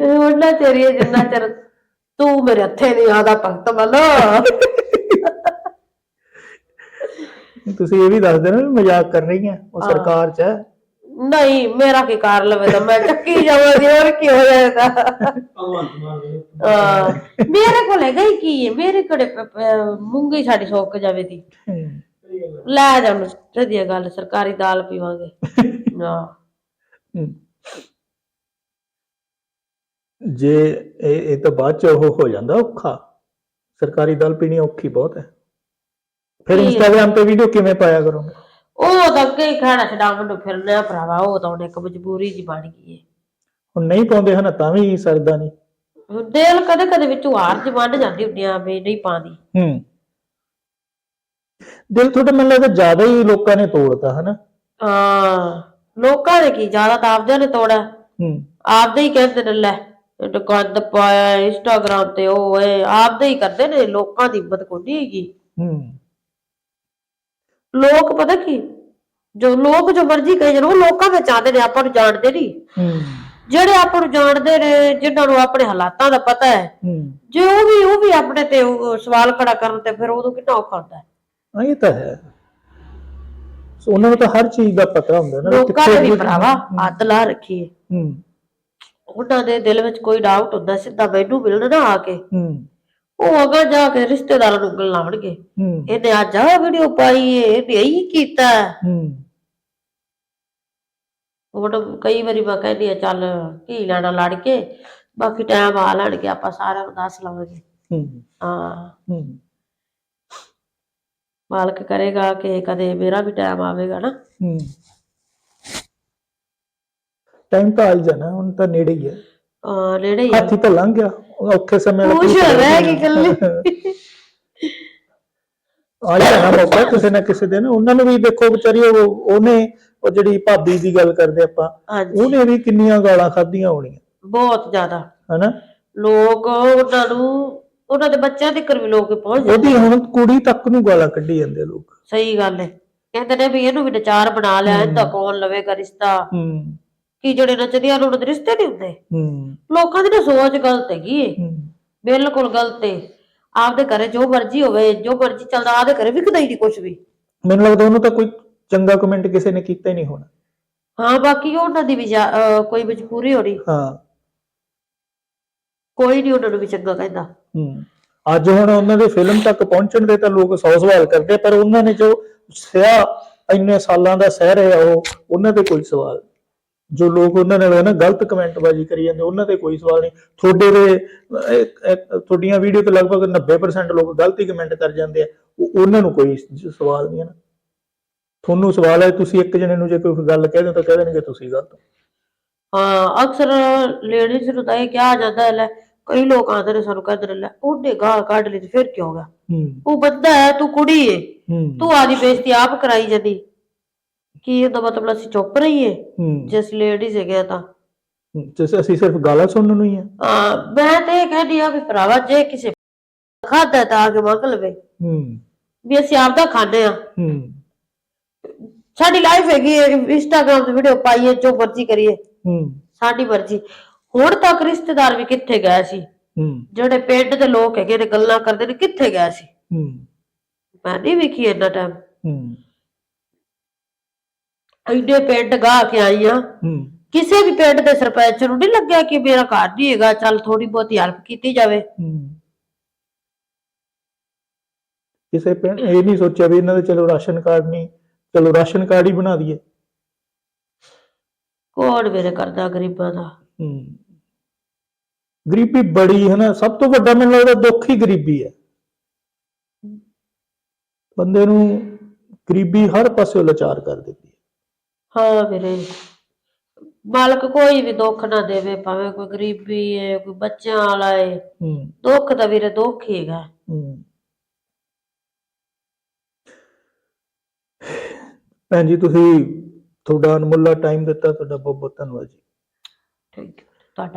ਉਹਨਾਂ ਤੇਰੀ ਜਿੰਨਾ ਚਿਰ ਤੂੰ ਮੇਰੇ ਹੱਥੇ ਨਹੀਂ ਆਦਾ ਭਗਤ ਮਨ। ਤੁਸੀਂ ਇਹ ਵੀ ਦੱਸ ਦੇਣਾ ਵੀ ਮਜ਼ਾਕ ਕਰ ਰਹੀ ਹੈ। ਉਹ ਸਰਕਾਰ 'ਚ ਹੈ। ਨਹੀਂ ਮੇਰਾ ਕੀ ਕਰ ਲਵੇ ਤਾਂ ਮੈਂ ਚੱਕੀ ਜਾਵਾਂਗੀ ਹੋਰ ਕੀ ਹੋ ਜਾਏਗਾ। ਹਾਂ, ਮੇਰੇ ਕੋਲ ਹੈਗਾ ਹੀ ਕੀ ਹੈ ਮੇਰੇ ਕੋਲੇ ਪ- ਪ- ਮੂੰਗੀ ਸਾਡੀ ਸੁੱਕ ਜਾਵੇ ਦੀ। ਹਮ, ਲੈ ਜਾਣ ਵਧੀਆ ਗੱਲ ਸਰਕਾਰੀ ਦਾਲ ਪੀਵਾਂਗੇ। ਹਾਂ। ਹਮ। ਜੇ ਇਹ ਇਹ ਤਾਂ ਬਾਅਦ ਚ ਉਹ ਹੋ ਜਾਂਦਾ ਔਖਾ। ਸਰਕਾਰੀ ਦਾਲ ਪੀਣੀ ਔਖੀ ਬਹੁਤ ਹੈ। ਫਿਰ ਹੈ? ਇੰਸਟਾਗ੍ਰam ਤੇ ਵੀਡੀਓ ਕਿਵੇਂ ਪਾਇਆ ਕਰੋਗੇ? ਉਹ ਤਾਂ ਅੱਗੇ ਹੀ ਖਾਣਾ ਛਡਾਉਣ ਨੂੰ ਫਿਰਨਾ ਆ ਭਰਾਵਾ ਉਹ ਤਾਂ ਹੁਣ ਇੱਕ ਮਜਬੂਰੀ ਜੀ ਬਣ ਗਈ ਹੈ ਹੁਣ ਨਹੀਂ ਪਾਉਂਦੇ ਹਨ ਤਾਂ ਵੀ ਸਰਦਾ ਨਹੀਂ। ਹੁਣ ਦਿਲ ਕਦੇ ਕਦੇ ਵਿੱਚੋਂ ਹਾਰ ਚ ਬਣ ਜਾਂਦੀ ਹੁੰਦੀ ਆ ਵੀ ਨਹੀਂ ਪਾਉਂਦੀ। ਹੂੰ। ਦਿਲ ਤੁਹਾਡਾ ਮੈਨੂੰ ਲੱਗਦਾ ਜ਼ਿਆਦਾ ਹੀ ਲੋਕਾਂ ਨੇ ਤੋੜਤਾ ਹਨਾ? ਹਾਂ ਲੋਕਾਂ ਨੇ ਕੀ ਜ਼ਿਆਦਾ ਤਾਂ ਆਪਦਿਆਂ ਨੇ ਤੋੜਾ ਹੂੰ। ਆਪਦੇ ਹੀ ਕਹਿੰਦੇ ਨੇ ਲੈ ਗੰਦ ਪਾਇਆ ਇੰਸਟਾਗ੍ਰਾਮ ਤੇ ਉਹ ਆਪਦੇ ਹੀ ਕਰਦੇ ਨੇ ਲੋਕਾਂ ਦੀ ਹਿੰਮਤ ਕੋਈ ਨਹੀਂ ਹੈਗੀ। ਹੂੰ। ਲੋਕ ਪਤਾ ਕੀ? ਜੋ ਲੋਕ ਜੋ ਮਰਜ਼ੀ ਕਹੀ ਉਹ ਲੋਕਾਂ ਵਿੱਚ ਆਉਂਦੇ ਨੇ ਆਪਾਂ ਨੂੰ ਜਾਣਦੇ ਨਹੀਂ। ਜਿਹੜੇ ਆਪਾਂ ਨੂੰ ਜਾਣਦੇ ਨੇ ਜਿਨ੍ਹਾਂ ਨੂੰ ਆਪਣੇ ਹਾਲਾਤਾਂ ਦਾ ਪਤਾ ਹੈ ਜੇ ਉਹ ਵੀ ਉਹ ਵੀ ਆਪਣੇ ਤੇ ਸਵਾਲ ਖੜਾ ਕਰਨ ਤੇ ਫਿਰ ਉਦੋਂ ਕਿੰਨਾ ਔਖਾ ਹੁੰਦਾ ਹੈ? ਹਾਂ ਇਹ ਤਾਂ ਹੈ। ਸੋ ਉਹਨਾਂ ਨੂੰ ਤਾਂ ਹਰ ਚੀਜ਼ ਦਾ ਪਤਾ ਹੁੰਦਾ ਨਾ ਲੋਕਾਂ ਵੀ ਭਰਾਵਾ ਹੱਦ ਲਾ ਰੱਖੀ ਹੈ। ਹੂੰ ਉਹਨਾਂ ਦੇ ਦਿਲ ਵਿੱਚ ਕੋਈ ਡਾਊਟ ਹੁੰਦਾ ਸਿੱਧਾ ਮੈਨੂੰ ਮਿਲਣ ਨਾ ਆ ਕੇ। ਹੂੰ। ਉਹ ਅਗਾ ਜਾ ਕੇ ਰਿਸ਼ਤੇਦਾਰਾਂ ਨੂੰ ਉਂਗਲ ਲਾਉਣਗੇ ਹੂੰ। ਇਹਨੇ ਅੱਜ ਆ ਵੀਡੀਓ ਪਾਈ ਏ ਇਹਨੇ ਇਹੀ ਕੀਤਾ। ਹੂੰ। ਹੁਣ ਕਈ ਵਾਰੀ ਮੈਂ ਕਹਿੰਦੀ ਆ ਚੱਲ ਕੀ ਲੈਣਾ ਲੜ ਕੇ ਬਾਕੀ ਟਾਈਮ ਆ ਲੈਣਗੇ ਆਪਾਂ ਸਾਰਿਆਂ ਨੂੰ ਦੱਸ ਲਵਾਂਗੇ। ਹੂੰ। ਹਾਂ। ਹੂੰ। ਮਾਲਕ ਕਰੇਗਾ ਕਿ ਕਦੇ ਮੇਰਾ ਵੀ ਟਾਈਮ ਆਵੇਗਾ ਨਾ। ਹੂੰ। ਟਾਈਮ ਤਾਂ ਆ ਹੀ ਜਾਣਾ ਹੁਣ ਤਾਂ ਨੇੜੇ ਹੈ ਹਾਂ ਨੇੜੇ ਹੀ ਆ। ਹਾਥੀ ਤਾਂ ਲੰਘ ਗਿਆ। ਉਹ ਔਖੇ ਸਮੇਂ ਵਾਲਾ ਖੁਸ਼ ਕੁਛ ਰਹਿ ਆ ਹੀ ਜਾਣਾ ਮੌਕਾ ਕਿਸੇ ਨਾ ਕਿਸੇ ਦਿਨ। ਉਹਨਾਂ ਨੂੰ ਵੀ ਦੇਖੋ ਵਿਚਾਰੀ ਉਹ ਉਹਨੇ ਉਹ ਜਿਹੜੀ ਭਾਬੀ ਦੀ ਗੱਲ ਕਰਦੇ ਆਪਾਂ ਹਾਂਜੀ। ਉਹਨੇ ਵੀ ਕਿੰਨੀਆਂ ਗਾਲਾਂ ਖਾਧੀਆਂ ਹੋਣੀਆਂ। ਬਹੁਤ ਜ਼ਿਆਦਾ। ਹਨਾ? ਲੋਕ ਉਹਨਾਂ ਨੂੰ ਉਹਨਾਂ ਦੇ ਬੱਚਿਆਂ ਦੇ ਵੀ ਲੋਕ ਪਹੁੰਚ ਜਾਂਦੇ। ਉਹਦੀ ਹੁਣ ਕੁੜੀ ਤੱਕ ਨੂੰ ਗਾਲਾਂ ਕੱਢੀ ਜਾਂਦੇ ਲੋਕ। ਸਹੀ ਗੱਲ ਹੈ ਕਹਿੰਦੇ ਨੇ ਵੀ ਇਹਨੂੰ ਵੀ ਨਚਾਰ ਬਣਾ ਲਿਆ ਇਹਦਾ ਕੌਣ ਲਵੇਗਾ ਰਿਸ਼ਤਾ। ਹੂੰ। ਕੀ ਜਿਹੜੇ ਨੱਚਦੀਆਂ ਨੂੰ ਉਹਨਾਂ ਦੇ ਰਿਸ਼ਤੇ ਨਹੀਂ ਹੁੰਦੇ। ਹੂੰ। ਲੋਕਾਂ ਦੀ ਨਾ ਸੋਚ ਗਲਤ ਹੈਗੀ ਏ। ਹੂੰ। ਬਿਲਕੁਲ ਗਲਤ ਏ। ਆਪਦੇ ਘਰੇ ਜੋ ਮਰਜ਼ੀ ਹੋਵੇ ਜੋ ਮਰਜ਼ੀ ਚੱਲਦਾ ਆਪਦੇ ਘਰੇ ਵਿਕਦਾ ਹੀ ਨਹੀਂ ਕੁਝ ਵੀ। ਮੈਨੂੰ ਲੱਗਦਾ ਉਹਨੂੰ ਤਾਂ ਕੋਈ ਚੰਗਾ ਕਮੈਂਟ ਕਿਸੇ ਨੇ ਕੀਤਾ ਹੀ ਨਹੀਂ ਹੋਣਾ। ਹਾਂ ਬਾਕੀ ਉਹਨਾਂ ਦੀ ਵੀ ਜਾ- ਅਹ ਕੋਈ ਮਜਬੂਰੀ ਹੋਣੀ। ਹਾਂ। ਕੋਈ ਨਹੀਂ ਉਹਨਾਂ ਨੂੰ ਵੀ ਚੰਗਾ ਕਹਿੰਦਾ। ਹੂੰ। ਅੱਜ ਹੁਣ ਉਹਨਾਂ ਦੇ ਫਿਲਮ ਤੱਕ ਪਹੁੰਚਣ ਦੇ ਤਾਂ ਲੋਕ ਸੌ ਸਵਾਲ ਕਰਦੇ ਆ, ਪਰ ਉਹਨਾਂ ਨੇ ਜੋ ਸਿਆ ਇੰਨੇ ਸਾਲਾਂ ਦਾ ਸਹਿ ਰਿਹਾ ਉਹ ਉਹਨਾਂ ਤੇ ਕੋਈ ਸਵਾਲ ਜੋ ਲੋਕ ਉਹਨਾਂ ਨੇ ਨਾ ਗਲਤ ਕਮੈਂਟ ਬਾਜੀ ਕਰੀ ਜਾਂਦੇ ਉਹਨਾਂ ਤੇ ਕੋਈ ਸਵਾਲ ਨਹੀਂ। ਤੁਹਾਡੇ ਦੇ ਤੁਹਾਡੀਆਂ ਵੀਡੀਓ ਤੇ ਲਗਭਗ 90% ਲੋਕ ਗਲਤ ਹੀ ਕਮੈਂਟ ਕਰ ਜਾਂਦੇ ਆ। ਉਹ- ਉਹਨਾਂ ਨੂੰ ਕੋਈ ਸਵਾਲ ਨਹੀਂ ਹੈ ਨਾ। ਤੁਹਾਨੂੰ ਸਵਾਲ ਹੈ ਤੁਸੀਂ ਇੱਕ ਜਣੇ ਨੂੰ ਜੇ ਕੋਈ ਗੱਲ ਕਹਿ ਦਿਓ ਤਾਂ ਕਹਿ ਦੇਣਗੇ ਤੁਸੀਂ ਗਲਤ। ਹੋ। ਅਕਸਰ ਲੇਡੀਜ਼ ਨੂੰ ਤਾਂ ਇਹ ਕਿਹਾ ਜਾਂਦਾ ਹੈ ਲੈ ਕਈ ਲੋਕ ਆਂਦੇ ਨੇ ਸਾਨੂੰ ਕਹਿੰਦੇ ਲੈ ਉਹਨੇ ਗਾਲ ਕੱਢ ਲਈ ਤੇ ਫਿਰ ਕੀ ਹੋ। ਗਿਆ ਉਹ ਬੰਦਾ ਹੈ ਤੂੰ ਕੁੜੀ ਏ। ਤੂੰ ਆਦੀ ਬੇਇੱਜ਼ਤੀ ਆਪ ਕਰਾਈ ਜਾਂਦੀ। ਕੀ ਇਹਦਾ ਮਤਲਬ ਅਸੀਂ ਚੁੱਪ ਰਹੀਏ? ਹੂੰ। ਜਿਸ ਲੇਡੀਜ਼ ਹੈਗੇ ਤਾਂ। ਤੇ ਅਸੀਂ ਸਿਰਫ ਗਾਲਾਂ ਸੁਣਨ ਨੂੰ ਹੀ ਆ। ਮੈਂ ਤੇ ਇਹ ਕਹਿੰਦੀ ਆ ਵੀ ਭਰਾਵਾ ਜੇ ਕਿਸੇ ਖਾਦਾ ਤਾਂ ਆ ਕੇ ਮੰਗ ਲਵੇ। ਹੂੰ। ਵੀ ਅਸੀਂ ਆਪਦਾ ਖਾਂਦੇ ਆ। ਹੂੰ। ਸਾਡੀ ਲਾਈਫ ਹੈਗੀ ਹੈ ਇੰਸਟਾਗ੍ਰਾਮ ਤੇ ਵੀਡੀਓ ਪਾਈਏ ਜੋ ਮਰਜ਼ੀ ਕਰੀਏ। ਹੂੰ। ਸਾਡੀ ਮਰਜ਼ੀ। ਹੁਣ ਤੱਕ ਰਿਸ਼ਤੇਦਾਰ ਵੀ ਕਿੱਥੇ ਗਏ ਸੀ? ਹੂੰ। ਜਿਹੜੇ ਪਿੰਡ ਦੇ ਲੋਕ ਹੈਗੇ ਨੇ ਗੱਲਾਂ ਕਰਦੇ ਨੇ ਕਿੱਥੇ ਗਏ ਸੀ? ਹੂੰ। ਮੈਂ ਨਹੀਂ ਵੇਖੀ ਇੰਨਾ ਟਾਈਮ ਹੂੰ। ਇੰਨੇ ਪਿੰਡ ਗਾ ਕੇ ਆਈ ਆ। ਹੂੰ। ਕਿਸੇ ਵੀ ਪਿੰਡ ਦੇ ਸਰਪੰਚ ਨੂੰ ਨਹੀਂ ਲੱਗਿਆ ਕਿ ਮੇਰਾ ਘਰ ਨਹੀਂ ਹੈਗਾ ਚੱਲ ਥੋੜੀ ਬਹੁਤੀ ਹੈਲਪ ਕੀਤੀ ਜਾਵੇ। ਹੂੰ। ਕਿਸੇ ਪਿੰਡ ਇਹ ਨਹੀਂ ਸੋਚਿਆ ਵੀ ਇਹਨਾਂ ਦੇ ਚਲੋ ਰਾਸ਼ਨ ਕਾਰਡ ਨਹੀਂ ਚਲੋ ਰਾਸ਼ਨ ਕਾਰਡ ਹੀ ਬਣਾ ਦਈਏ। ਕੌਣ ਮੇਰੇ ਕਰਦਾ ਗਰੀਬਾਂ ਦਾ? ਹੂੰ। ਗਰੀਬੀ ਬੜੀ ਹੈ ਨਾ ਸਭ ਤੋਂ ਵੱਡਾ ਮੈਨੂੰ ਲੱਗਦਾ ਦੁੱਖ ਹੀ ਗਰੀਬੀ ਹੈ। ਬੰਦੇ ਨੂੰ ਗਰੀਬੀ ਹਰ ਪਾਸੇ ਲਾਚਾਰ ਕਰ ਦਿੰਦੀ ਹੈ। ਹਾਂ ਵੀਰੇ। ਮਾਲਕ ਕੋਈ ਵੀ ਦੁੱਖ ਨਾ ਦੇਵੇ ਭਾਵੇਂ ਕੋਈ ਗਰੀਬੀ ਹੈ ਕੋਈ ਬੱਚਿਆਂ ਵਾਲਾ ਹੈ ਹੂੰ। ਦੁੱਖ ਤਾਂ ਵੀਰੇ ਦੁੱਖ ਹੀ ਹੈਗਾ। ਹੂੰ। ਭੈਣ ਜੀ ਤੁਸੀਂ ਤੁਹਾਡਾ ਅਨਮੁੱਲਾ ਟਾਈਮ ਦਿੱਤਾ ਤੁਹਾਡਾ ਬਹੁਤ ਬਹੁਤ ਧੰਨਵਾਦ ਜੀ। Thank you